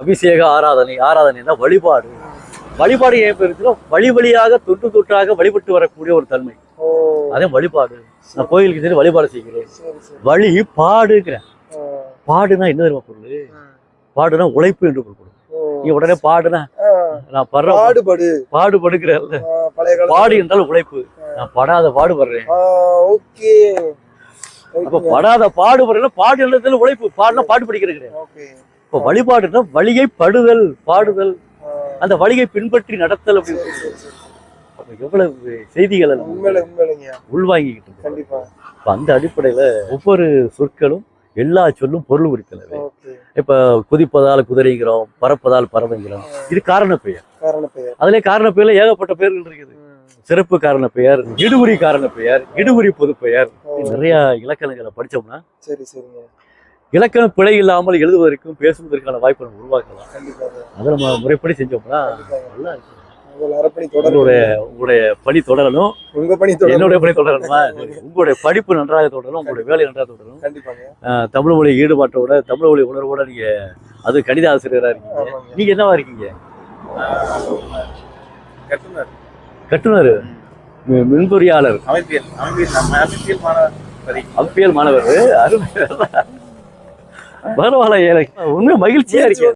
அபிஷேக ஆராதனை ஆராதனைனா வழிபாடு. வழிபாடு ஏன் பேருச்சுன்னா வழி வழியாக தொட்டு தொட்டாக வழிபட்டு வரக்கூடிய ஒரு தன்மை. ஓ. அதே வழிபாடு. நான் கோயிலுக்கு சரி வழிபாடு செய்கிறேன். வழி பாடுங்கிறேன். பாடுனா என்ன தெரியுமா பொருள். பாடுனா உழைப்பு என்று பொருள். நீ உடனே பாடுனா நான் படுற பாடுபடு. கால பாடு என்றால் உழைப்பு. நான் படாத பாடுபடுறேன் ஓகே. அப்ப படாத பாடுபடுறேன் பாடு என்றதுல உழைப்பு. பாடுனா பாட்டு படிக்கிறேன். ஓகே. இப்ப வழிபாடுனா வழியை படுதல் பாடுதல். அந்த வழியை பின்பற்றி நடத்தல் அப்படின்னு எவ்வளவு செய்திகளை உள்வாங்கிக்கிட்டு. கண்டிப்பா. இப்ப அந்த அடிப்படையில ஒவ்வொரு சொற்களும் எல்லா சொல்லும் பொருள் ஓகே. இப்ப குதிப்பதால் குதிரைங்கிறோம் பறப்பதால் பறவைங்கிறோம். இது காரண பெயர். அதுல காரண பெயர்ல ஏகப்பட்ட பெயர்கள் இருக்குது. சிறப்பு காரண பெயர் இடுகுறி காரண பெயர் இடுகுறி பொது பெயர் நிறைய இலக்கணங்களை படிச்சோம்னா சரி சரிங்க. இலக்கண பிழை இல்லாமல் எழுதுவதற்கும் பேசுவதற்கான வாய்ப்பை நம்ம உருவாக்கலாம். அதை நம்ம முறைப்படி செஞ்சோம்னா நல்லா இருக்கும். உங்களுடைய உங்களுடைய பணி தொடரணும். உங்க பணி என்னுடைய பணி தொடரணுமா. உங்களுடைய படிப்பு நன்றாக தொடரும் உங்களுடைய வேலை நன்றாக தொடரும் தமிழ் மொழி ஈடுபாட்டோட தமிழ் மொழி உணர்வோட நீங்க அது கணித ஆசிரியரா இருக்கீங்க. நீங்க என்னவா இருக்கீங்க? கட்டுனர். கட்டுனர் மின்பொறியாளர் அமைப்பியல். அமைப்பியல் அமைப்பியல் மாணவர். சரி அப்பியல் மாணவர் அருமை. பரவாயில்ல எனக்கு உண்மை மகிழ்ச்சியா இருக்கு.